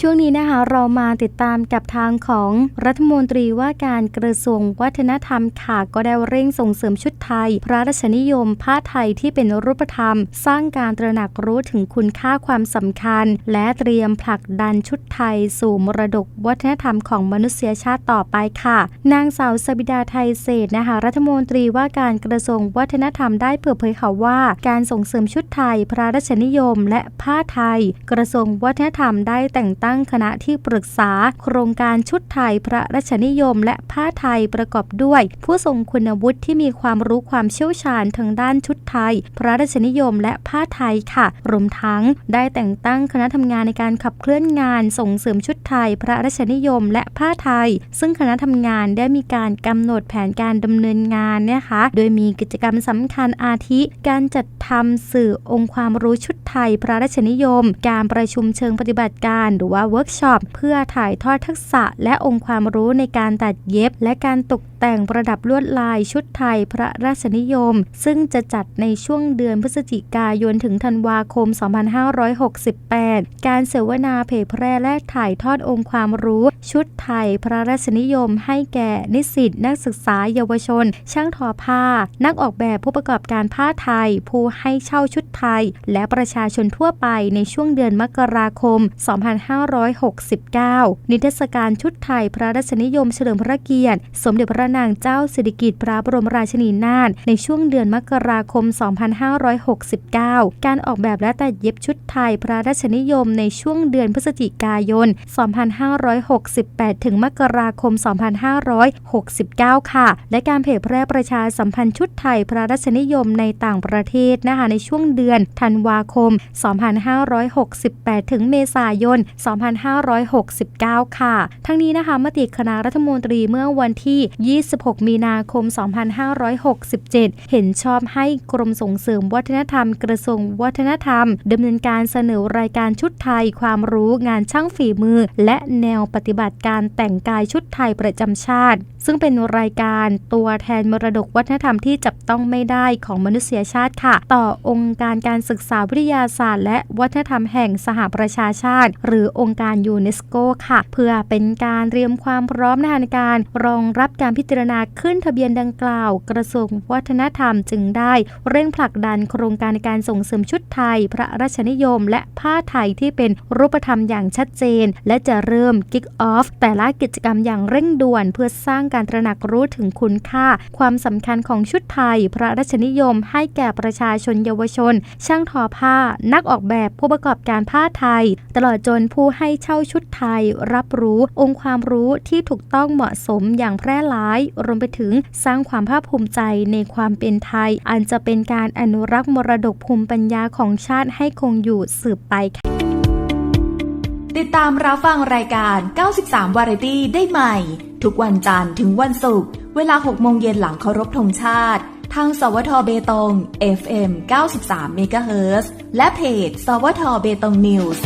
ช่วงนี้นะคะเรามาติดตามกับทางของรัฐมนตรีว่าการกระทรวงวัฒนธรรมค่ะก็ได้เร่งส่งเสริมชุดไทย พระราชนิยมผ้าไทยที่เป็นรูปธรรม สร้างการตระหนักรู้ถึงคุณค่าความสำคัญ และเตรียมผลักดันชุดไทย สู่มรดกวัฒนธรรมของมนุษยชาติต่อไปค่ะ นางสาวสบิดาไทยเศรษฐ์นะคะรัฐมนตรีว่าการกระทรวงวัฒนธรรมได้เปิดเผยค่ะว่า การส่งเสริมชุดไทย พระราชนิยม และผ้าไทย กระทรวงวัฒนธรรมได้แต่งตั้งั้งคณะที่ปรึกษา โครงการชุดไทยพระราชนิยม และผ้าไทยประกอบด้วย ผู้ทรงคุณวุฒิที่มีความรู้ความเชี่ยวชาญทางด้านชุดไทย พระราชนิยม และผ้าไทยค่ะรวมทั้งได้แต่งตั้งคณะทำงานในการขับเคลื่อนงานส่งเสริมชุดไทย พระราชนิยม และผ้าไทย ซึ่งคณะทำงานได้มีการกำหนดแผนการดำเนินงานนะคะ โดยมีกิจกรรมสำคัญอาทิ การจัดทำสื่อองค์ความรู้ชุดไทย พระราชนิยม การประชุมเชิงปฏิบัติการ หรือว่าเวิร์กช็อปเพื่อถ่ายทอดทักษะและองค์ความรู้ในการตัดเย็บ และการตกแต่งประดับลวดลายชุดไทยพระราชนิยม ซึ่งจะจัดในช่วงเดือนพฤศจิกายนถึงธันวาคม 2568 การเสวนาเผยแพร่และถ่ายทอดองค์ความรู้ ชุดไทยพระราชนิยม ให้แก่นิสิตนักศึกษาเยาวชน ช่างทอผ้า นักออกแบบผู้ประกอบการผ้าไทย ผู้ให้เช่าชุดไทย และประชาชนทั่วไปในช่วงเดือนมกราคม 2569 นิทรรศการชุดไทยพระราชนิยมเฉลิมพระเกียรติ สมเด็จพระนางเจ้าสิริกิติ์พระบรมราชินีนาถในช่วงเดือนมกราคม 2569 การออกแบบและตัดเย็บชุดไทยพระราชนิยมในช่วงเดือนพฤศจิกายน 2568 ถึงมกราคม 2569 ค่ะ และการเผยแพร่ประชาสัมพันธ์ชุดไทยพระราชนิยมในต่างประเทศนะคะในช่วงเดือนธันวาคม 2568 ถึงเมษายน 2569 ค่ะ ทั้งนี้นะคะมติคณะรัฐมนตรีเมื่อวันที่26 มีนาคม 2567 เห็นชอบให้กรมส่งเสริมวัฒนธรรมกระทรวงวัฒนธรรมดำเนินการเสนอรายการชุดไทยความรู้งานช่างฝีมือ และแนวปฏิบัติการแต่งกายชุดไทยประจำชาติ ซึ่งเป็นรายการตัวแทนมรดกวัฒนธรรมที่จับต้องไม่ได้ของมนุษยชาติค่ะ ต่อองค์การการศึกษาวิทยาศาสตร์ และวัฒนธรรมแห่งสหประชาชาติ หรือองค์การยูเนสโกค่ะ เพื่อเป็นการเตรียมความพร้อมในการรองรับการพิจารณาขึ้นทะเบียนดังกล่าว กระทรวงวัฒนธรรมจึงได้เร่งผลักดันโครงการในการส่งเสริมชุดไทย พระราชนิยม และผ้าไทยที่เป็นรูปธรรมอย่างชัดเจน และจะเริ่ม kick off แต่ละกิจกรรมอย่างเร่งด่วน เพื่อสร้างการตระหนักรู้ถึงคุณค่า ความสำคัญของชุดไทย พระราชนิยม ให้แก่ประชาชนเยาวชน ช่างทอผ้า นักออกแบบผู้ประกอบการผ้าไทย ตลอดจนผู้ให้เช่าชุดไทย รับรู้องค์ความรู้ที่ถูกต้องเหมาะสมอย่างแพร่หลายรวมไปถึงสร้างความภาคภูมิใจในความเป็นไทย อันจะเป็นการอนุรักษ์มรดกภูมิปัญญาของชาติให้คงอยู่สืบไปค่ะติดตามรับฟังรายการ 93 วาไรตี้ได้ใหม่ ทุกวันจันทร์ถึงวันศุกร์ เวลา 6 โมงเย็นหลังเคารพธงชาติ ทาง สวทเบตง FM 93 MHz และเพจ สวทเบตงนิวส์